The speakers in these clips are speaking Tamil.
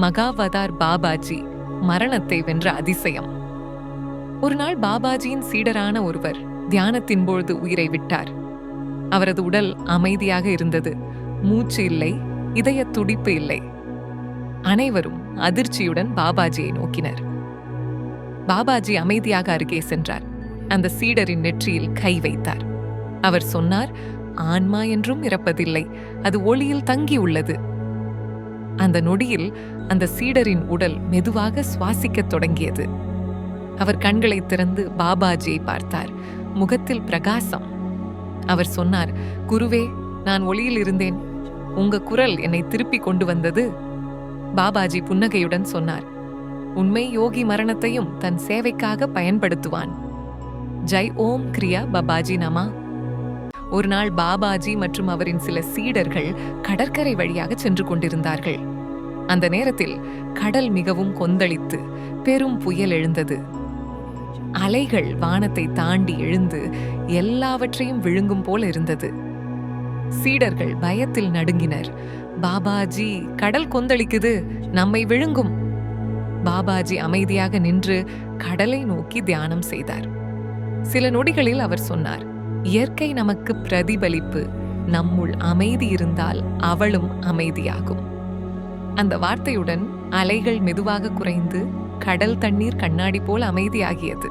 மகாவதார் பாபாஜி மரணத்தை வென்ற அதிசயம். ஒரு நாள் பாபாஜியின் சீடரான ஒருவர் தியானத்தின் பொழுது உயிரை விட்டார். அவரது உடல் அமைதியாக இருந்தது. மூச்சு இல்லை இதய துடிப்பு இல்லை. அனைவரும் அதிர்ச்சியுடன் பாபாஜியை நோக்கினர். பாபாஜி அமைதியாக அருகே சென்றார். அந்த சீடரின் நெற்றியில் கை வைத்தார். அவர் சொன்னார் ஆன்மா என்றும் இறப்பதில்லை அது ஒளியில் தங்கியுள்ளது. அந்த நொடியில் அந்த சீடரின் உடல் மெதுவாக சுவாசிக்கத் தொடங்கியது. அவர் கண்களை திறந்து பாபாஜியை பார்த்தார். முகத்தில் பிரகாசம். அவர் சொன்னார் குருவே நான் ஒளியில் இருந்தேன். உங்க குரல் என்னை திருப்பி கொண்டு வந்தது. பாபாஜி புன்னகையுடன் சொன்னார் உண்மை யோகி மரணத்தையும் தன் சேவைக்காக பயன்படுத்துவான். ஜெய் ஓம் கிரியா பாபாஜி நமா. ஒரு நாள் பாபாஜி மற்றும் அவரின் சில சீடர்கள் கடற்கரை வழியாக சென்று கொண்டிருந்தார்கள். அந்த நேரத்தில் கடல் மிகவும் கொந்தளித்து பெரும் புயல் எழுந்தது. அலைகள் வானத்தை தாண்டி எழுந்து எல்லாவற்றையும் விழுங்கும் போல இருந்தது. சீடர்கள் பயத்தில் நடுங்கினர். பாபாஜி கடல் கொந்தளிக்குது. நம்மை விழுங்கும். பாபாஜி அமைதியாக நின்று கடலை நோக்கி தியானம் செய்தார். சில நொடிகளில் அவர் சொன்னார் இயற்கை நமக்கு பிரதிபலிப்பு. நம்முள் அமைதி இருந்தால் அவளும் அமைதியாகும். அந்த வார்த்தையுடன் அலைகள் மெதுவாக குறைந்து கடல் தண்ணீர் கண்ணாடி போல் அமைதியாகியது.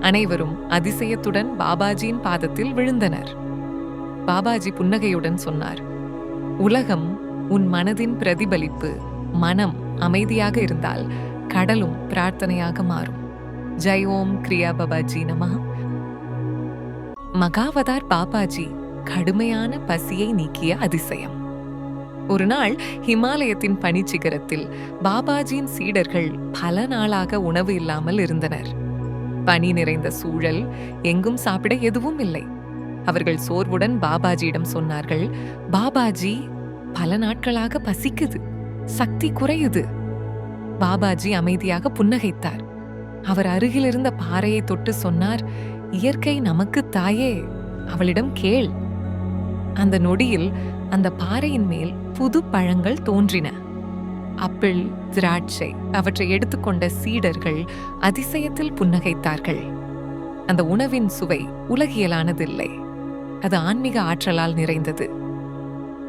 அனைவரும் அதிசயத்துடன் பாபாஜியின் பாதத்தில் விழுந்தனர். பாபாஜி புன்னகையுடன் சொன்னார் உலகம் உன் மனதின் பிரதிபலிப்பு மனம் அமைதியாக இருந்தால் கடலும் பிரார்த்தனையாக மாறும். ஜெய் ஓம் கிரியா பாபாஜி நம. மகாவதார் பாபாஜி கடுமையான பசியை நீக்கிய அதிசயம். ஒரு நாள் ஹிமாலயத்தின் பனிச்சிகரத்தில் பாபாஜியின் சீடர்கள் பல நாளாக உணவு இல்லாமல் இருந்தனர். பனி நிறைந்த சூழல் எங்கும் சாப்பிட எதுவும் இல்லை. அவர்கள் சோர்வுடன் பாபாஜியிடம் சொன்னார்கள் பாபாஜி பல நாட்களாக பசிக்குது சக்தி குறையுது. பாபாஜி அமைதியாக புன்னகைத்தார். அவர் அருகில் இருந்த பாறையை தொட்டு சொன்னார் இயற்கை நமக்கு தாயே அவளிடம் கேள். அந்த நொடியில் அந்த பாறையின் மேல் புது பழங்கள் தோன்றின. அப்பிள் திராட்சை அவற்றை எடுத்துக்கொண்ட சீடர்கள் அதிசயத்தில் புன்னகைத்தார்கள். அந்த உணவின் சுவை உலகியலானதில்லை. அது ஆன்மீக ஆற்றலால் நிறைந்தது.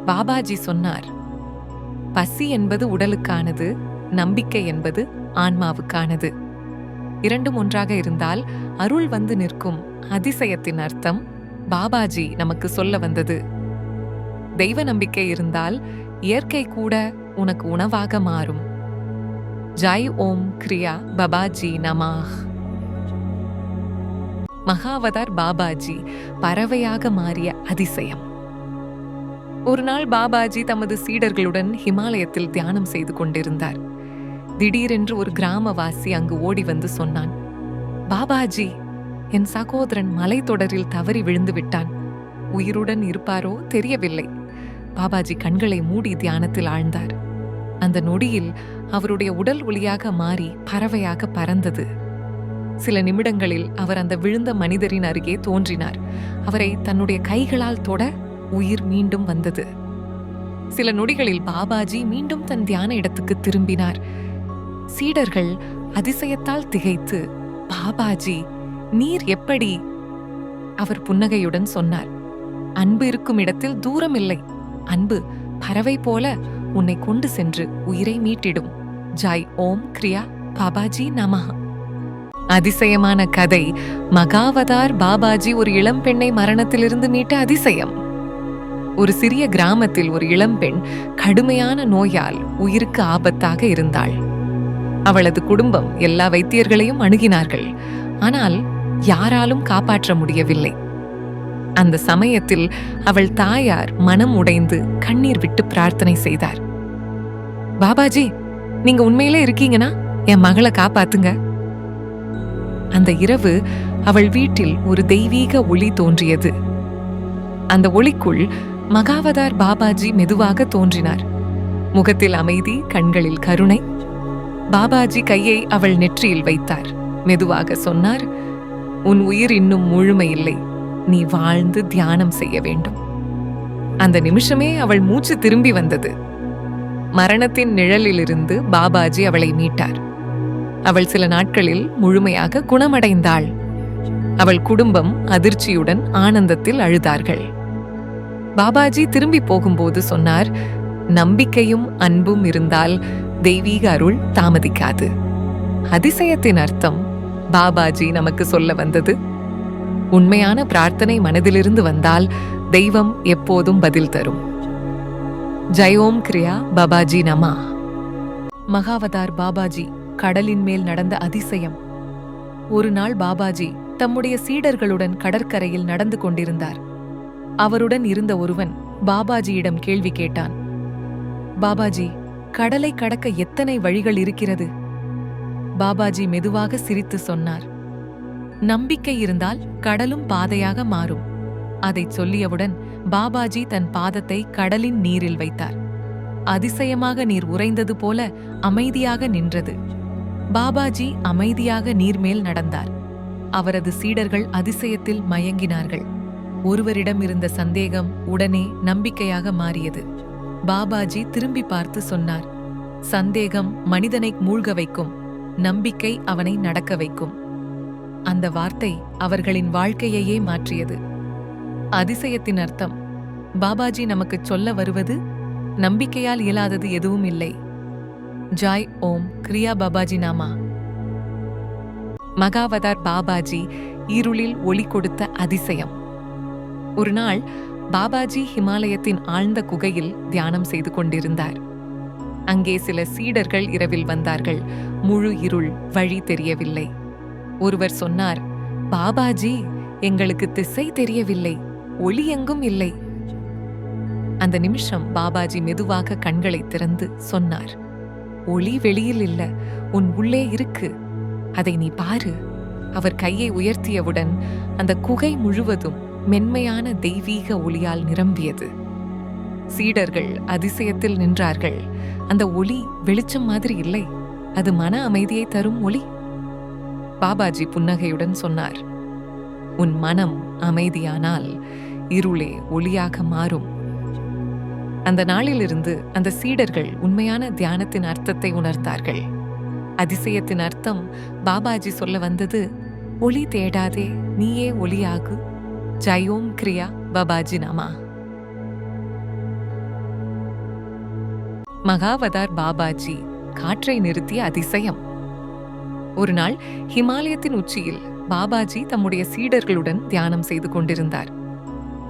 பாபாஜி சொன்னார் பசி என்பது உடலுக்கானது நம்பிக்கை என்பது ஆன்மாவுக்கானது. இரண்டும் ஒன்றாக இருந்தால் அருள் வந்து நிற்கும். அதிசயத்தின் அர்த்தம் பாபாஜி நமக்கு சொல்ல வந்தது தெய்வ நம்பிக்கை இருந்தால் இயற்கை கூட உனக்கு உணவாக மாறும். ஜாய் ஓம் கிரியா பாபாஜி நமாஹ். மகாவதார் பாபாஜி பறவையாக மாறிய அதிசயம். ஒரு நாள் பாபாஜி தமது சீடர்களுடன் ஹிமாலயத்தில் தியானம் செய்து கொண்டிருந்தார். திடீரென்று ஒரு கிராமவாசி அங்கு ஓடி வந்து சொன்னான் பாபாஜி என் சகோதரன் மலைத்தொடரில் தவறி விழுந்து விட்டான். உயிருடன் இருப்பாரோ தெரியவில்லை. பாபாஜி கண்களை மூடி தியானத்தில் ஆழ்ந்தார். அந்த நொடியில் அவருடைய உடல் ஒளியாக மாறி பறவையாக பறந்தது. சில நிமிடங்களில் அவர் அந்த விழுந்த மனிதரின் அருகே தோன்றினார். அவரை தன்னுடைய கைகளால் தொட உயிர் மீண்டும் வந்தது. சில நொடிகளில் பாபாஜி மீண்டும் தன் தியான இடத்துக்கு திரும்பினார். சீடர்கள் அதிசயத்தால் திகைத்து பாபாஜி நீர் எப்படி? அவர் புன்னகையுடன் சொன்னார். அன்பு இருக்கும் இடத்தில் தூரம் இல்லை அன்பு பறவை போல உன்னை கொண்டு சென்று உயிரை மீட்டிடும். ஜாய் ஓம் கிரியா பாபாஜி நமஹ. அதிசயமான கதை. மகாவதார் பாபாஜி ஒரு இளம்பெண்ணை மரணத்திலிருந்து மீட்ட அதிசயம். ஒரு சிறிய கிராமத்தில் ஒரு இளம்பெண் கடுமையான நோயால் உயிருக்கு ஆபத்தாக இருந்தாள். அவளது குடும்பம் எல்லா வைத்தியர்களையும் அணுகினார்கள். ஆனால் யாராலும் காப்பாற்ற முடியவில்லை. அந்த சமயத்தில் அவள் தாயார் மனம் உடைந்து கண்ணீர் விட்டு பிரார்த்தனை செய்தார். பாபாஜி நீங்க உண்மையிலே இருக்கீங்கன்னா என் மகளை காப்பாத்துங்க. அந்த இரவு அவள் வீட்டில் ஒரு தெய்வீக ஒளி தோன்றியது. அந்த ஒளிக்குள் மகாவதார் பாபாஜி மெதுவாக தோன்றினார். முகத்தில் அமைதி கண்களில் கருணை. பாபாஜி கையை அவள் நெற்றியில் வைத்தார். மெதுவாக சொன்னார் உன் உயிர் இன்னும் முழுமையில்லை. நீ வாழ்ந்து தியானம் செய்ய வேண்டும். அந்த நிமிஷமே அவள் மூச்சு திரும்பி வந்தது. மரணத்தின் நிழலிலிருந்து பாபாஜி அவளை மீட்டார். அவள் சில நாட்களில் முழுமையாக குணமடைந்தாள். அவள் குடும்பம் அதிர்ச்சியுடன் ஆனந்தத்தில் அழுதார்கள். பாபாஜி திரும்பி போகும்போது சொன்னார் நம்பிக்கையும் அன்பும் இருந்தால் தெய்வீக அருள் தாமதிக்காது. அதிசயத்தின் அர்த்தம் பாபாஜி நமக்கு சொல்ல வந்தது உண்மையான பிரார்த்தனை மனதிலிருந்து வந்தால் தெய்வம் எப்போதும் பதில் தரும். ஜயோம் கிரியா பாபாஜி நமா. மகாவதார் பாபாஜி கடலின் மேல் நடந்த அதிசயம். ஒரு நாள் பாபாஜி தம்முடைய சீடர்களுடன் கடற்கரையில் நடந்து கொண்டிருந்தார். அவருடன் இருந்த ஒருவன் பாபாஜியிடம் கேள்வி கேட்டான். பாபாஜி கடலை கடக்க எத்தனை வழிகள் இருக்கிறது? பாபாஜி மெதுவாக சிரித்து சொன்னார். நம்பிக்கை இருந்தால் கடலும் பாதையாக மாறும். அதைச் சொல்லியவுடன் பாபாஜி தன் பாதத்தை கடலின் நீரில் வைத்தார். அதிசயமாக நீர் உறைந்தது போல அமைதியாக நின்றது. பாபாஜி அமைதியாக நீர்மேல் நடந்தார். அவரது சீடர்கள் அதிசயத்தில் மயங்கினார்கள். ஒருவரிடம் இருந்த சந்தேகம் உடனே நம்பிக்கையாக மாறியது. பாபாஜி திரும்பி பார்த்து சொன்னார் சந்தேகம் மனிதனை மூழ்க வைக்கும் நம்பிக்கை அவனை நடக்க வைக்கும். அந்த வார்த்தை அவர்களின் வாழ்க்கையையே மாற்றியது. அதிசயத்தின் அர்த்தம் பாபாஜி நமக்கு சொல்ல வருவது நம்பிக்கையால் இயலாதது எதுவும் இல்லை. ஜாய் ஓம் கிரியா பாபாஜி நாமா. மகாவதார் பாபாஜி இருளில் ஒளி கொடுத்த அதிசயம். ஒரு நாள் பாபாஜி ஹிமாலயத்தின் ஆழ்ந்த குகையில் தியானம் செய்து கொண்டிருந்தார். அங்கே சில சீடர்கள் இரவில் வந்தார்கள். முழு இருள் வழி தெரியவில்லை. ஒருவர் சொன்னார் பாபாஜி எங்களுக்கு திசை தெரியவில்லை ஒளி எங்கும் இல்லை. அந்த நிமிஷம் பாபாஜி மெதுவாக கண்களை திறந்து சொன்னார் ஒளி வெளியில் இல்ல உன் உள்ளே இருக்கு. அதை நீ பாரு. அவர் கையை உயர்த்தியவுடன் அந்த குகை முழுவதும் மென்மையான தெய்வீக ஒளியால் நிரம்பியது. சீடர்கள் அதிசயத்தில் நின்றார்கள் அந்த ஒளி வெளிச்சம் மாதிரி இல்லை அது மன அமைதியை தரும் ஒளி. பாபாஜி புன்னகையுடன் சொன்னார் உன் மனம் அமைதியானால் இருளே ஒளியாக மாறும். அந்த நாளிலிருந்து அந்த சீடர்கள் உண்மையான தியானத்தின் அர்த்தத்தை உணர்ந்தார்கள். அதிசயத்தின் அர்த்தம் பாபாஜி சொல்ல வந்தது ஒளி தேடாதே நீயே ஒளியாகு. ஜயோம் கிரியா பாபாஜி நாமா. மகாவதார் பாபாஜி காற்றை நிறுத்திய அதிசயம். ஒரு நாள் ஹிமாலயத்தின் உச்சியில் பாபாஜி தம்முடைய சீடர்களுடன் தியானம் செய்து கொண்டிருந்தார்.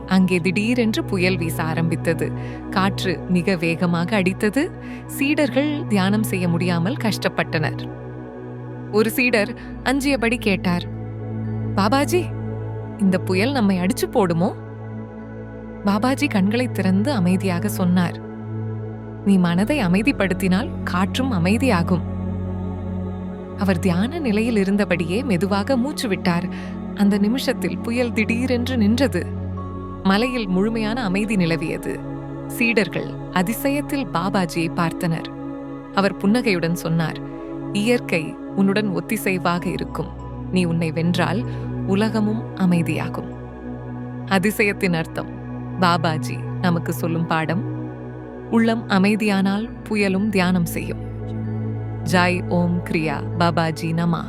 அங்கே திடீரென்று புயல் வீச ஆரம்பித்தது. காற்று மிக வேகமாக அடித்தது. சீடர்கள் தியானம் செய்ய முடியாமல் கஷ்டப்பட்டனர். ஒரு சீடர் அஞ்சியபடி கேட்டார் பாபாஜி இந்த புயல் நம்மை அடிச்சு போடுமோ? பாபாஜி கண்களை திறந்து அமைதியாக சொன்னார் நீ மனதை அமைதிப்படுத்தினால் காற்றும் அமைதியாகும். அவர் தியான நிலையில் இருந்தபடியே மெதுவாக மூச்சு விட்டார். அந்த நிமிஷத்தில் புயல் திடீரென்று நின்றது. மலையில் முழுமையான அமைதி நிலவியது. சீடர்கள் அதிசயத்தில் பாபாஜியை பார்த்தனர். அவர் புன்னகையுடன் சொன்னார் இயற்கை உன்னுடன் ஒத்திசைவாக இருக்கும். நீ உன்னை வென்றால் உலகமும் அமைதியாகும். அதிசயத்தின் அர்த்தம் பாபாஜி நமக்கு சொல்லும் பாடம் உள்ளம் அமைதியானால் புயலும் தியானம் செய்யும். ஜாய் ஓம் கிரியா பாபாஜி நமா.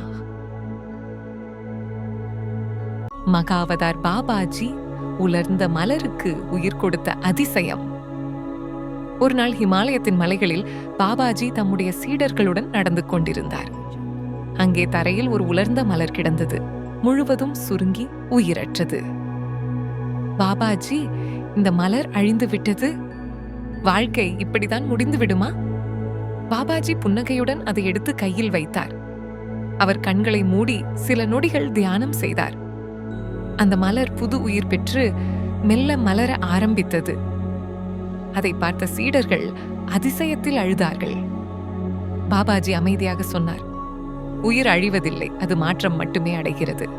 மகாவதார் பாபாஜி உலர்ந்த மலருக்கு உயிர் கொடுத்த அதிசயம். ஒரு நாள் ஹிமாலயத்தின் மலைகளில் பாபாஜி தம்முடைய சீடர்களுடன் நடந்து கொண்டிருந்தார். அங்கே தரையில் ஒரு உலர்ந்த மலர் கிடந்தது முழுவதும் சுருங்கி உயிரற்றது. பாபாஜி இந்த மலர் அழிந்து விட்டது? வாழ்க்கை இப்படிதான் முடிந்து விடுமா? பாபாஜி புன்னகையுடன் அதை எடுத்து கையில் வைத்தார். அவர் கண்களை மூடி சில நொடிகள் தியானம் செய்தார். அந்த மலர் புது உயிர் பெற்று மெல்ல மலர ஆரம்பித்தது. அதை பார்த்த சீடர்கள் அதிசயத்தில் அழுதார்கள். பாபாஜி அமைதியாக சொன்னார் உயிர் அழிவதில்லை அது மாற்றம் மட்டுமே அடைகிறது.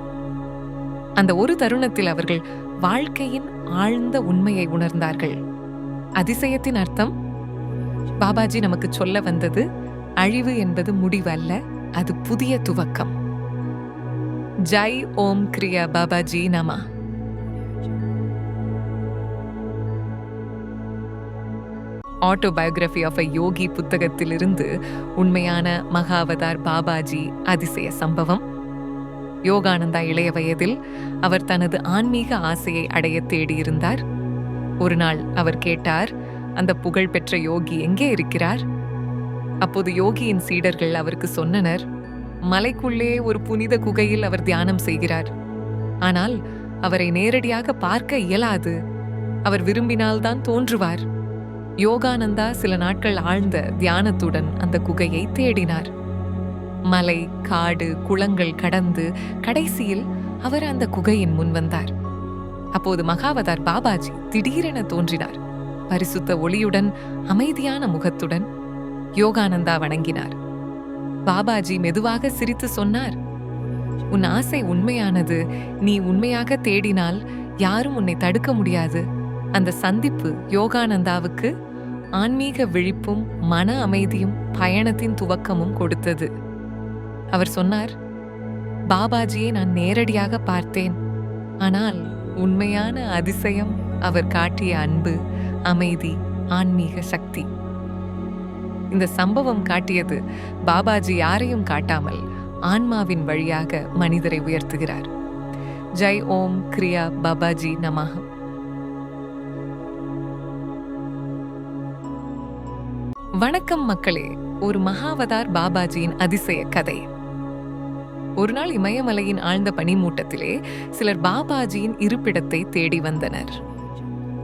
அந்த ஒரு தருணத்தில் அவர்கள் வாழ்க்கையின் ஆழ்ந்த உண்மையை உணர்ந்தார்கள். அதிசயத்தின் அர்த்தம் பாபாஜி நமக்கு சொல்ல வந்தது அழிவு என்பது முடிவல்ல அது புதிய துவக்கம். ஜெய் ஓம் கிரியா பாபாஜி நமா. ஆட்டோபயோகிராஃபி ஆஃப் அ யோகி புத்தகத்திலிருந்து உண்மையான மகாவதார் பாபாஜி அதிசய சம்பவம். யோகானந்தா இளைய வயதில் அவர் தனது ஆன்மீக ஆசையை அடைய தேடியிருந்தார். ஒரு நாள் அவர் கேட்டார் அந்த புகழ்பெற்ற யோகி எங்கே இருக்கிறார்? அப்போது யோகியின் சீடர்கள் அவருக்கு சொன்னனர் மலைக்குள்ளே ஒரு புனித குகையில் அவர் தியானம் செய்கிறார். ஆனால் அவரை நேரடியாக பார்க்க இயலாது. அவர் விரும்பினால்தான் தோன்றுவார். யோகானந்தா சில நாட்கள் ஆழ்ந்த தியானத்துடன் அந்த குகையை தேடினார். மலை காடு குளங்கள் கடந்து கடைசியில் அவர் அந்த குகையின் முன் வந்தார். அப்போது மகாவதார் பாபாஜி திடீரென தோன்றினார். பரிசுத்த ஒளியுடன் அமைதியான முகத்துடன் யோகானந்தா வணங்கினார். பாபாஜி மெதுவாக சிரித்து சொன்னார் உன் ஆசை உண்மையானது. நீ உண்மையாக தேடினால் யாரும் உன்னை தடுக்க முடியாது. அந்த சந்திப்பு யோகானந்தாவுக்கு ஆன்மீக விழிப்பும் மன அமைதியும் பயணத்தின் துவக்கமும் கொடுத்தது. அவர் சொன்னார் பாபாஜியை நான் நேரடியாக பார்த்தேன். ஆனால் உண்மையான அதிசயம் அவர் காட்டிய அன்பு அமைதி ஆன்மீக சக்தி. இந்த சம்பவம் காட்டியது பாபாஜி யாரையும் காட்டாமல் ஆன்மாவின் வழியாக மனிதரை உயர்த்துகிறார். ஜெய் ஓம் கிரியா பாபாஜி நமஹ. வணக்கம் மக்களே ஒரு மகாவதார் பாபாஜியின் அதிசய கதை. ஒரு நாள் இமயமலையின் ஆழ்ந்த பனிமூட்டத்திலே சிலர் பாபாஜியின் இருப்பிடத்தை தேடி வந்தனர்.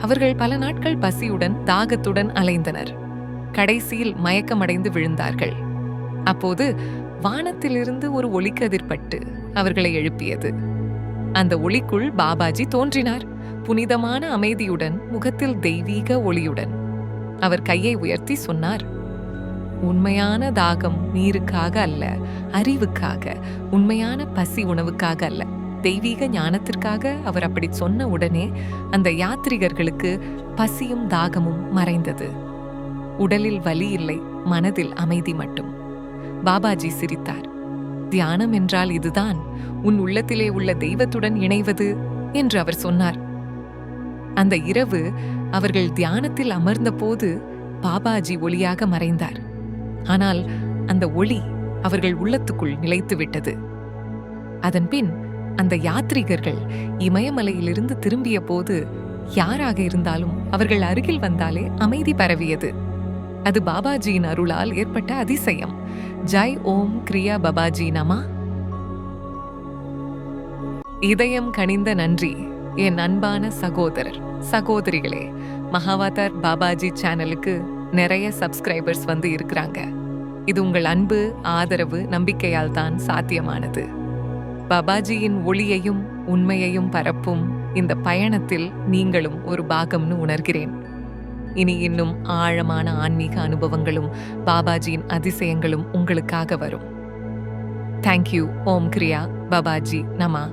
அவர்கள் பல நாட்கள் பசியுடன் தாகத்துடன் அலைந்தனர். கடைசியில் மயக்கமடைந்து விழுந்தார்கள். அப்போது வானத்திலிருந்து ஒரு ஒளிக்கதிர்பட்டு அவர்களை எழுப்பியது. அந்த ஒளிக்குள் பாபாஜி தோன்றினார். புனிதமான அமைதியுடன் முகத்தில் தெய்வீக ஒளியுடன். அவர் கையை உயர்த்தி சொன்னார் உண்மையான தாகம் நீருக்காக அல்ல அறிவுக்காக உண்மையான பசி உணவுக்காக அல்ல. தெய்வீக ஞானத்திற்காக அவர் அப்படி சொன்ன உடனே அந்த யாத்ரிகர்களுக்கு பசியும் தாகமும் மறைந்தது. உடலில் வலி இல்லை மனதில் அமைதி மட்டும். பாபாஜி சிரித்தார். தியானம் என்றால் இதுதான் உன் உள்ளத்திலே உள்ள தெய்வத்துடன் இணைவது என்று அவர் சொன்னார். அந்த இரவு அவர்கள் தியானத்தில் அமர்ந்தபோது பாபாஜி ஒளியாக மறைந்தார். ஆனால் அந்த ஒளி அவர்கள் உள்ளத்துக்குள் நிலைத்துவிட்டது. அதன்பின் அந்த யாத்ரீகர்கள் இமயமலையிலிருந்து திரும்பிய போது யாராக இருந்தாலும் அவர்கள் அருகில் வந்தாலே அமைதி பரவியது. அது பாபாஜியின் அருளால் ஏற்பட்ட அதிசயம். ஜெய் ஓம் கிரியா பாபாஜி நமா. இதயம் கனிந்த நன்றி. என் அன்பான சகோதரர் சகோதரிகளே மகாவாதார் பாபாஜி சேனலுக்கு நிறைய சப்ஸ்கிரைபர்ஸ் வந்து இருக்கிறாங்க. இது உங்கள் அன்பு ஆதரவு நம்பிக்கையால் தான் சாத்தியமானது. பாபாஜியின் ஒளியையும் உண்மையையும் பரப்பும் இந்த பயணத்தில் நீங்களும் ஒரு பாகம்னு உணர்கிறேன். இனி இன்னும் ஆழமான ஆன்மீக அனுபவங்களும் பாபாஜியின் அதிசயங்களும் உங்களுக்காக வரும். தேங்க்யூ ஓம் கிரியா பாபாஜி நமா